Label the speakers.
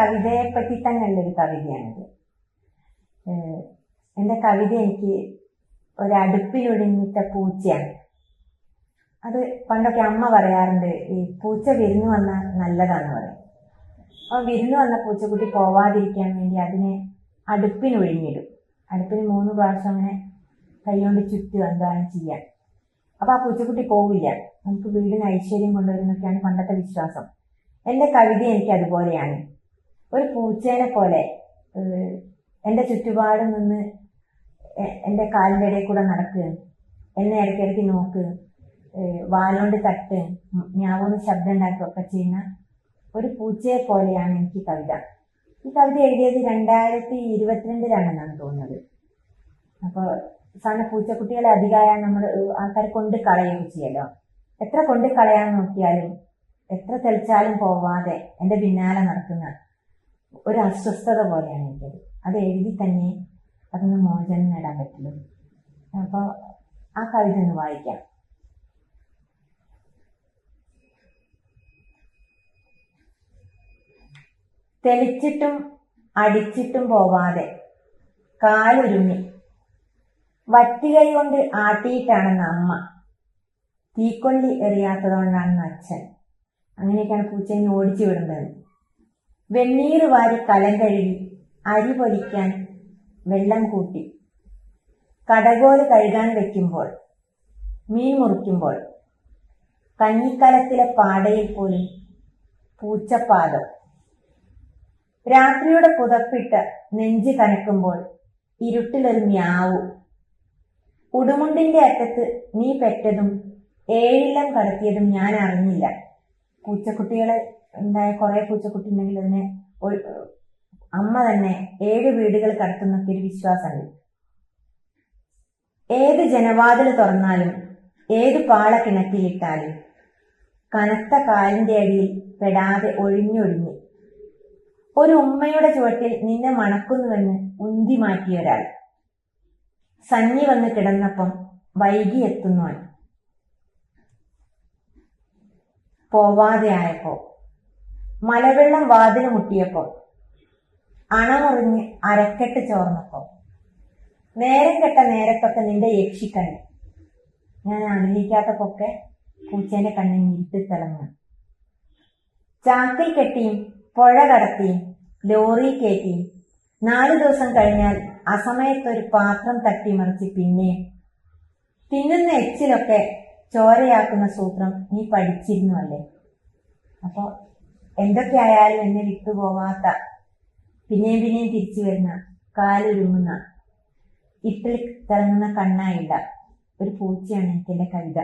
Speaker 1: കവിതയെ പറ്റി തന്നെയുള്ള ഒരു കവിതയാണിത് എന്റെ കവിത എനിക്ക് ഒരു അടുപ്പിലൊടുങ്ങിട്ട പൂച്ചയാണ്. അത് പണ്ടൊക്കെ അമ്മ പറയാറുണ്ട് ഈ പൂച്ച വിരുന്ന് വന്നാൽ നല്ലതാന്ന് പറയും. അപ്പോൾ വിരുന്ന് വന്ന പൂച്ചക്കുട്ടി പോവാതിരിക്കാൻ വേണ്ടി അതിനെ അടുപ്പിനൊഴിഞ്ഞിടും. അടുപ്പിന് മൂന്ന് പ്രാവശ്യം അങ്ങനെ കൈകൊണ്ട് ചുറ്റും എന്താണ് ചെയ്യാൻ അപ്പൊ ആ പൂച്ചക്കുട്ടി പോവില്ല. നമുക്ക് വീടിന് ഐശ്വര്യം കൊണ്ടുവരുന്നൊക്കെയാണ് പണ്ടത്തെ വിശ്വാസം. എന്റെ കവിത എനിക്ക് അതുപോലെയാണ്. ഒരു പൂച്ചേനെ പോലെ എന്റെ ചുറ്റുപാട് നിന്ന് എന്റെ കാലിന്റെ ഇടയിൽ കൂടെ നടക്കുക എന്നെ ഇടയ്ക്കിടയ്ക്ക് നോക്ക് വാലോണ്ട് തട്ട് ഞാവൊന്ന് ശബ്ദം ഉണ്ടാക്കുകയൊക്കെ ചെയ്യുന്ന ഒരു പൂച്ചയെ പോലെയാണ് എനിക്ക് കവിത. ഈ കവിത എഴുതിയത് രണ്ടായിരത്തി ഇരുപത്തിരണ്ടിലാണെന്നാണ് തോന്നുന്നത്. അപ്പോൾ സാധാരണ പൂച്ചക്കുട്ടികളെ അധികമായ നമ്മൾ ആൾക്കാർ കൊണ്ട് കളയുകയും ചെയ്യല്ലോ. എത്ര കൊണ്ട് കളയാൻ നോക്കിയാലും എത്ര തെളിച്ചാലും പോവാതെ എന്റെ പിന്നാലെ നടക്കുന്ന ഒരു അസ്വസ്ഥത പോലെയാണ് എനിക്കത്. അത് എഴുതി തന്നെ അതിന് മോചനം നേടാൻ പറ്റുള്ളൂ. അപ്പോൾ ആ കവിത ഒന്ന് വായിക്കാം. തെളിച്ചിട്ടും അടിച്ചിട്ടും പോവാതെ കാലൊരുങ്ങി. വറ്റുകൈ കൊണ്ട് ആട്ടിയിട്ടാണെന്ന് അമ്മ. തീക്കൊള്ളി എറിയാത്തതുകൊണ്ടാണെന്ന് അച്ഛൻ. അങ്ങനെയൊക്കെയാണ് പൂച്ചയെ ഓടിച്ചു വിടുന്നത് വെണ്ണീർ വാരി കലം കഴുകി അരി പൊരിക്കാൻ വെള്ളം കൂട്ടി. കടകോൽ കഴുകാൻ വെക്കുമ്പോൾ മീൻ മുറിക്കുമ്പോൾ കഞ്ഞിക്കലത്തിലെ പാടയിൽ പോലും പൂച്ചപ്പാദം. രാത്രിയുടെ പുതപ്പിട്ട് നെഞ്ച് കനക്കുമ്പോൾ ഇരുട്ടിലൊരു മ്യാവു. ഉടുമുണ്ടിന്റെ അറ്റത്ത് നീ പെറ്റതും ഏഴില്ലം കടത്തിയതും ഞാൻ അറിഞ്ഞില്ല. പൂച്ചക്കുട്ടികളെ ഉണ്ടായ കുറെ പൂച്ചക്കുട്ടി ഉണ്ടെങ്കിൽ അതിനെ അമ്മ തന്നെ ഏഴ് വീടുകൾ കടത്തുന്നൊക്കെ ഒരു വിശ്വാസമുണ്ട്. ഏത് ജനവാതിൽ തുറന്നാലും ഏത് പാള കിണറ്റിലിട്ടാലും കനത്ത കാലിന്റെ അടിയിൽ പെടാതെ ഒഴിഞ്ഞൊഴിഞ്ഞ് ഒരു ഉമ്മയുടെ ചുവട്ടിൽ നിന്നെ മണക്കുന്നുവെന്ന് ഉന്തി മാറ്റിയ ഒരാൾ. സന്നി വന്ന് കിടന്നപ്പം വൈകി എത്തുന്നവൻ. പോവാതെ ആയപ്പോ മലവെള്ളം വാതിൽ മുട്ടിയപ്പോൾ അണമുറിഞ്ഞ് അരക്കെട്ട് ചോർന്നപ്പോ നേരം കെട്ട നേരത്തൊക്കെ നിന്റെ യക്ഷിക്കണ്ണ് ഞാൻ ആഗ്രഹിക്കാത്തപ്പൊക്കെ പൂച്ചേന്റെ കണ്ണിൽ ഇരുട്ടി തിളങ്ങും. ചാക്കിൽ കെട്ടിയും പുഴ കടത്തിയും ലോറി കയറ്റിയും നാല് ദിവസം കഴിഞ്ഞാൽ അസമയത്തൊരു പാത്രം തട്ടിമറിച്ച് പിന്നെയും തിന്നുന്ന എച്ചിലൊക്കെ ചോരയാക്കുന്ന സൂത്രം നീ പഠിച്ചിരുന്നു അല്ലേ? അപ്പോ എന്തൊക്കെ ആയാലും എന്നെ വിട്ടുപോകാത്ത പിന്നെയും പിന്നെയും തിരിച്ചു വരുന്ന കാലുരുങ്ങുന്ന ഇട്ടിൽ തിളങ്ങുന്ന കണ്ണായില്ല ഒരു പൂച്ചയാണ് എനിക്ക് കവിത.